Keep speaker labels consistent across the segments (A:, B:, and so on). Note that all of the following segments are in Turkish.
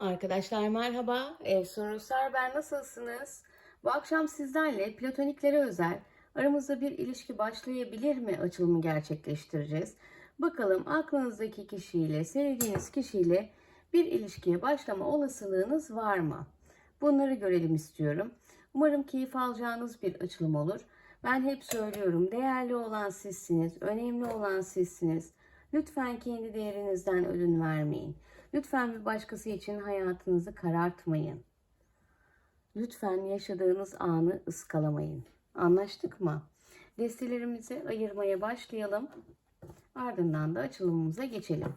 A: Arkadaşlar merhaba. Ev Soruslar ben nasılsınız? Bu akşam sizlerle platoniklere özel aramızda bir ilişki başlayabilir mi açılımı gerçekleştireceğiz. Bakalım aklınızdaki kişiyle, sevdiğiniz kişiyle bir ilişkiye başlama olasılığınız var mı? Bunları görelim istiyorum. Umarım keyif alacağınız bir açılım olur. Ben hep söylüyorum değerli olan sizsiniz, önemli olan sizsiniz. Lütfen kendi değerinizden ödün vermeyin. Lütfen bir başkası için hayatınızı karartmayın. Lütfen yaşadığınız anı ıskalamayın. Anlaştık mı? Destelerimizi ayırmaya başlayalım. Ardından da açılımımıza geçelim.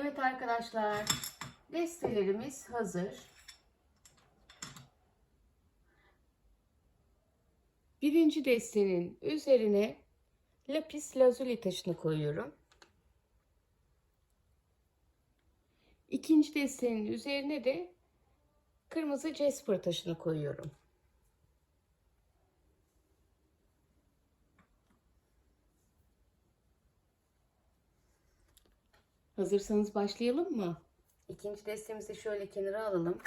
A: Evet arkadaşlar, destelerimiz hazır. Birinci destenin üzerine lapis lazuli taşını koyuyorum. İkinci destenin üzerine de kırmızı jasper taşını koyuyorum. Hazırsanız başlayalım mı? İkinci destemizi şöyle kenara alalım.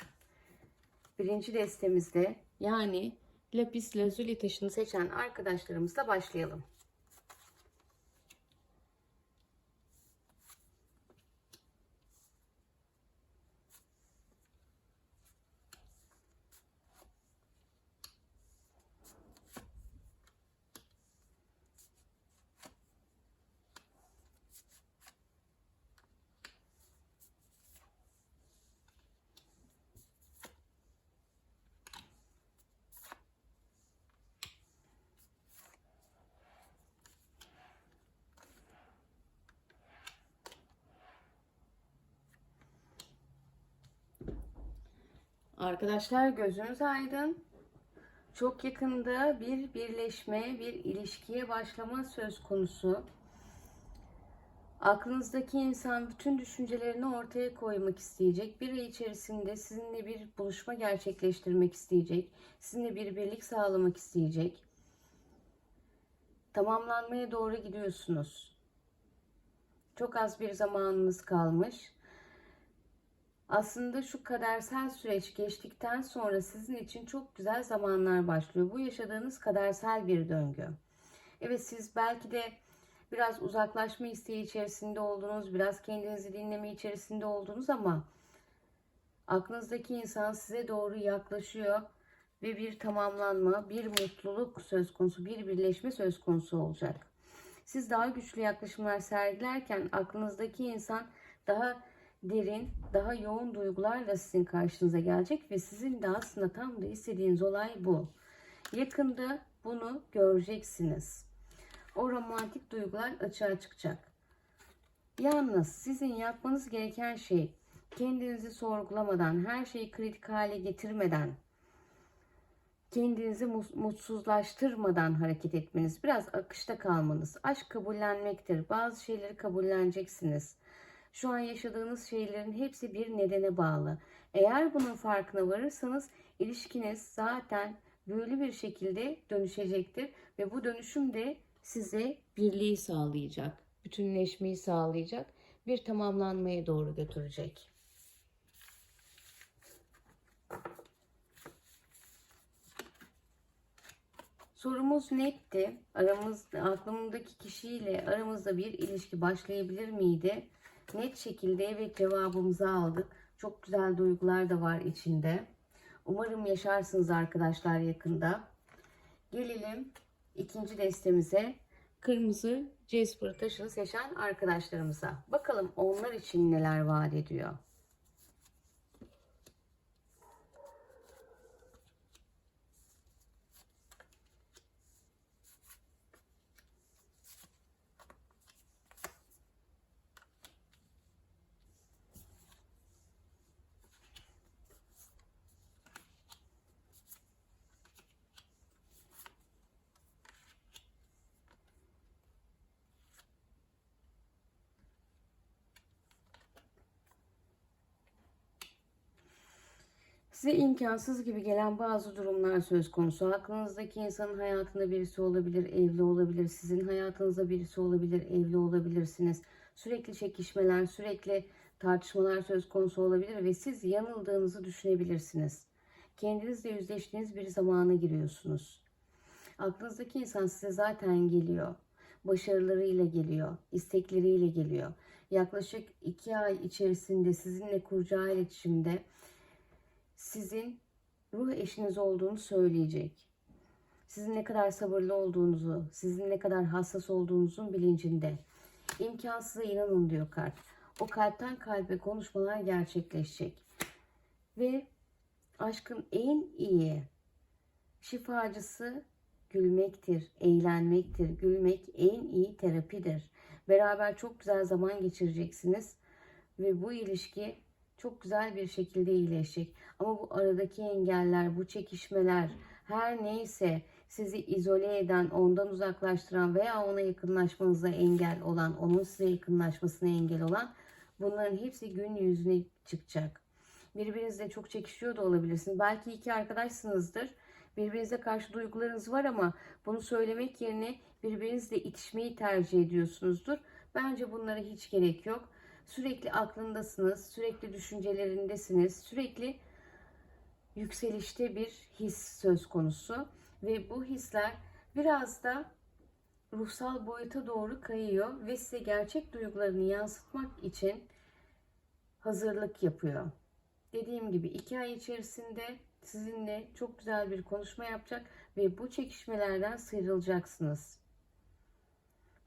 A: Birinci destemizde yani lapis lazuli taşını seçen arkadaşlarımızla başlayalım. Arkadaşlar gözünüz aydın. Çok yakında bir birleşme, bir ilişkiye başlama söz konusu. Aklınızdaki insan bütün düşüncelerini ortaya koymak isteyecek. Bir ay içerisinde sizinle bir buluşma gerçekleştirmek isteyecek. Sizinle bir birlik sağlamak isteyecek. Tamamlanmaya doğru gidiyorsunuz. Çok az bir zamanınız kalmış. Aslında şu kadersel süreç geçtikten sonra sizin için çok güzel zamanlar başlıyor. Bu yaşadığınız kadersel bir döngü. Evet siz belki de biraz uzaklaşma isteği içerisinde oldunuz, biraz kendinizi dinleme içerisinde oldunuz ama aklınızdaki insan size doğru yaklaşıyor ve bir tamamlanma, bir mutluluk söz konusu, bir birleşme söz konusu olacak. Siz daha güçlü yaklaşımlar sergilerken aklınızdaki insan daha derin, daha yoğun duygularla sizin karşınıza gelecek ve sizin de aslında tam da istediğiniz olay bu. Yakında bunu göreceksiniz. O romantik duygular açığa çıkacak. Yalnız sizin yapmanız gereken şey kendinizi sorgulamadan, her şeyi kritik hale getirmeden, kendinizi mutsuzlaştırmadan hareket etmeniz, biraz akışta kalmanız. Aşk kabullenmektir. Bazı şeyleri kabulleneceksiniz. Şu an yaşadığınız şeylerin hepsi bir nedene bağlı. Eğer bunun farkına varırsanız ilişkiniz zaten böyle bir şekilde dönüşecektir ve bu dönüşüm de size birliği sağlayacak, bütünleşmeyi sağlayacak, bir tamamlanmaya doğru götürecek. Sorumuz netti. Aramızda, aklımdaki kişiyle aramızda bir ilişki başlayabilir miydi? Net şekilde evet cevabımızı aldık. Çok güzel duygular da var içinde. Umarım yaşarsınız arkadaşlar yakında. Gelelim ikinci destemize. Kırmızı Jasper taşını seçen arkadaşlarımıza. Bakalım onlar için neler vaat ediyor. Size imkansız gibi gelen bazı durumlar söz konusu. Aklınızdaki insanın hayatında birisi olabilir, evli olabilir. Sizin hayatınızda birisi olabilir, evli olabilirsiniz. Sürekli çekişmeler, sürekli tartışmalar söz konusu olabilir ve siz yanıldığınızı düşünebilirsiniz. Kendinizle yüzleştiğiniz bir zamana giriyorsunuz. Aklınızdaki insan size zaten geliyor. Başarılarıyla geliyor, istekleriyle geliyor. Yaklaşık iki ay içerisinde sizinle kuracağı iletişimde sizin ruh eşiniz olduğunu söyleyecek. Sizin ne kadar sabırlı olduğunuzu, sizin ne kadar hassas olduğunuzun bilincinde. İmkansıza inanın diyor kart. O kalpten kalbe konuşmalar gerçekleşecek. Ve aşkın en iyi şifacısı gülmektir, eğlenmektir. Gülmek en iyi terapidir. Beraber çok güzel zaman geçireceksiniz ve bu ilişki çok güzel bir şekilde iyileşecek. Ama bu aradaki engeller, bu çekişmeler, her neyse sizi izole eden, ondan uzaklaştıran veya ona yakınlaşmanıza engel olan, onun size yakınlaşmasına engel olan bunların hepsi gün yüzüne çıkacak. Birbirinizle çok çekişiyor da olabilirsiniz. Belki iki arkadaşsınızdır. Birbirinize karşı duygularınız var ama bunu söylemek yerine birbirinizle itişmeyi tercih ediyorsunuzdur. Bence bunlara hiç gerek yok. Sürekli aklındasınız, sürekli düşüncelerindesiniz, sürekli yükselişte bir his söz konusu ve bu hisler biraz da ruhsal boyuta doğru kayıyor ve size gerçek duygularını yansıtmak için hazırlık yapıyor. Dediğim gibi iki ay içerisinde sizinle çok güzel bir konuşma yapacak ve bu çekişmelerden sıyrılacaksınız.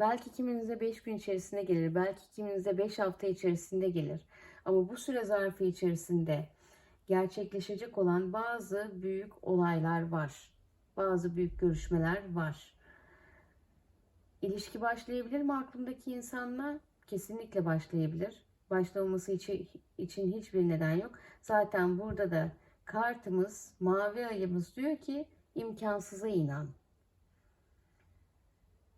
A: Belki kiminize 5 gün içerisinde gelir, belki kiminize 5 hafta içerisinde gelir. Ama bu süre zarfı içerisinde gerçekleşecek olan bazı büyük olaylar var. Bazı büyük görüşmeler var. İlişki başlayabilir mi aklımdaki insanla? Kesinlikle başlayabilir. Başlamaması için, için hiçbir neden yok. Zaten burada da kartımız, mavi ayımız diyor ki imkansıza inan.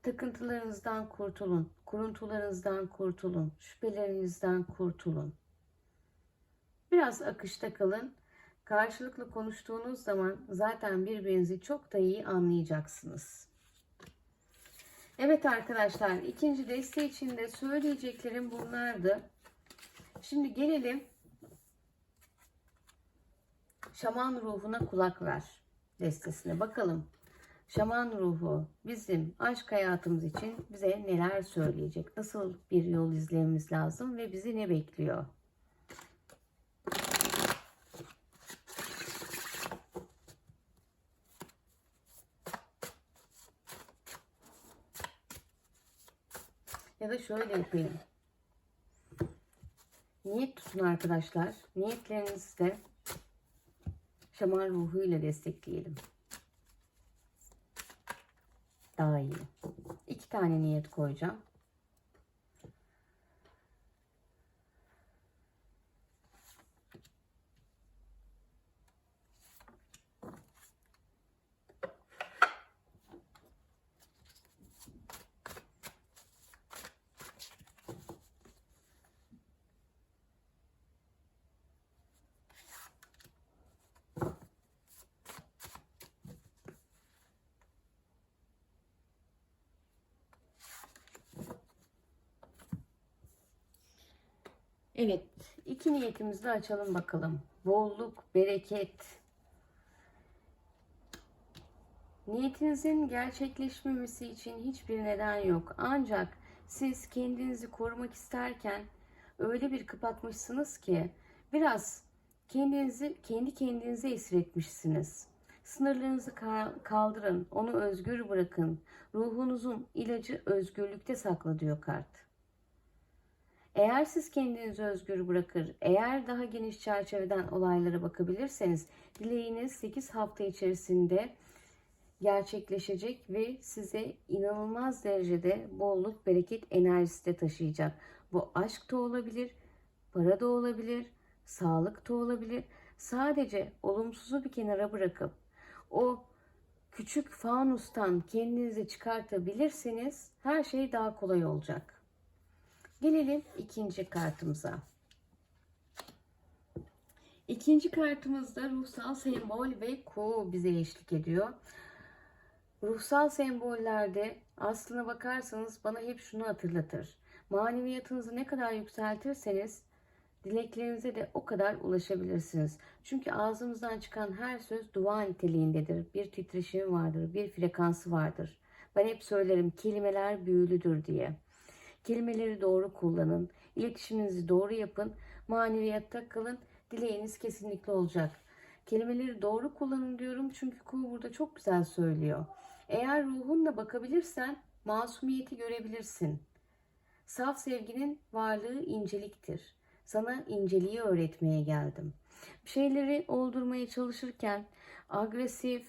A: Takıntılarınızdan kurtulun. Kuruntularınızdan kurtulun. Şüphelerinizden kurtulun. Biraz akışta kalın. Karşılıklı konuştuğunuz zaman zaten birbirinizi çok da iyi anlayacaksınız. Evet arkadaşlar ikinci deste için de söyleyeceklerim bunlardı. Şimdi gelelim Şaman ruhuna kulak ver destesine. Bakalım şaman ruhu bizim aşk hayatımız için bize neler söyleyecek? Nasıl bir yol izlememiz lazım ve bizi ne bekliyor? Ya da şöyle yapayım. Niyet tutun arkadaşlar. Niyetlerinizi de şaman ruhuyla destekleyelim. Daha iyi. İki tane niyet koyacağım. Evet, iki niyetimizi de açalım bakalım. Bolluk, bereket. Niyetinizin gerçekleşmemesi için hiçbir neden yok. Ancak siz kendinizi korumak isterken öyle bir kapatmışsınız ki biraz kendinizi kendi kendinize esir etmişsiniz. Sınırlarınızı ka- kaldırın, onu özgür bırakın. Ruhunuzun ilacı özgürlükte saklı diyor kart. Eğer siz kendinizi özgür bırakır, eğer daha geniş çerçeveden olaylara bakabilirseniz dileğiniz 8 hafta içerisinde gerçekleşecek ve size inanılmaz derecede bolluk, bereket enerjisi de taşıyacak. Bu aşk da olabilir, para da olabilir, sağlık da olabilir. Sadece olumsuzu bir kenara bırakıp o küçük fanustan kendinizi çıkartabilirseniz her şey daha kolay olacak. Gelelim ikinci kartımıza. İkinci kartımızda ruhsal sembol ve ku bize eşlik ediyor. Ruhsal sembollerde aslına bakarsanız bana hep şunu hatırlatır. Maneviyatınızı ne kadar yükseltirseniz dileklerinize de o kadar ulaşabilirsiniz. Çünkü ağzımızdan çıkan her söz dua niteliğindedir. Bir titreşimi vardır, bir frekansı vardır. Ben hep söylerim kelimeler büyülüdür diye. Kelimeleri doğru kullanın, iletişiminizi doğru yapın, maneviyatta kalın, dileğiniz kesinlikle olacak. Kelimeleri doğru kullanın diyorum çünkü Ku burada çok güzel söylüyor. Eğer ruhunla bakabilirsen masumiyeti görebilirsin. Saf sevginin varlığı inceliktir. Sana inceliği öğretmeye geldim. Bir şeyleri oldurmaya çalışırken agresif,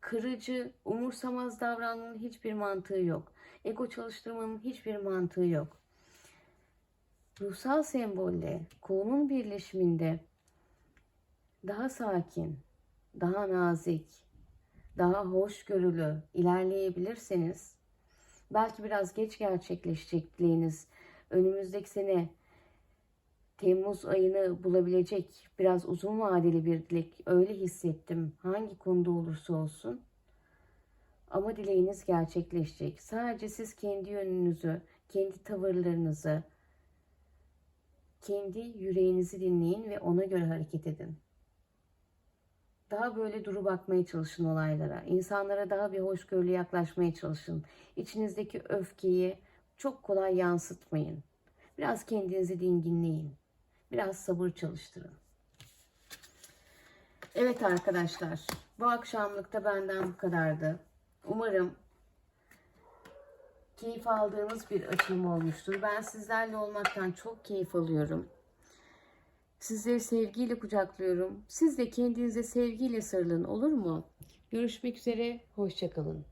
A: kırıcı, umursamaz davranmanın hiçbir mantığı yok. Ego çalıştırmanın hiçbir mantığı yok. Ruhsal sembolle konun birleşiminde daha sakin, daha nazik, daha hoşgörülü ilerleyebilirseniz belki biraz geç gerçekleşecek önümüzdeki sene Temmuz ayını bulabilecek biraz uzun vadeli bir dilek öyle hissettim. Hangi konuda olursa olsun. Ama dileğiniz gerçekleşecek. Sadece siz kendi yönünüzü, kendi tavırlarınızı, kendi yüreğinizi dinleyin ve ona göre hareket edin. Daha böyle duru bakmaya çalışın olaylara. İnsanlara daha bir hoşgörülü yaklaşmaya çalışın. İçinizdeki öfkeyi çok kolay yansıtmayın. Biraz kendinizi dinginleyin. Biraz sabır çalıştırın. Evet arkadaşlar, bu akşamlık da benden bu kadardı. Umarım keyif aldığınız bir açılım olmuştur. Ben sizlerle olmaktan çok keyif alıyorum. Sizleri sevgiyle kucaklıyorum. Siz de kendinize sevgiyle sarılın olur mu? Görüşmek üzere, hoşçakalın.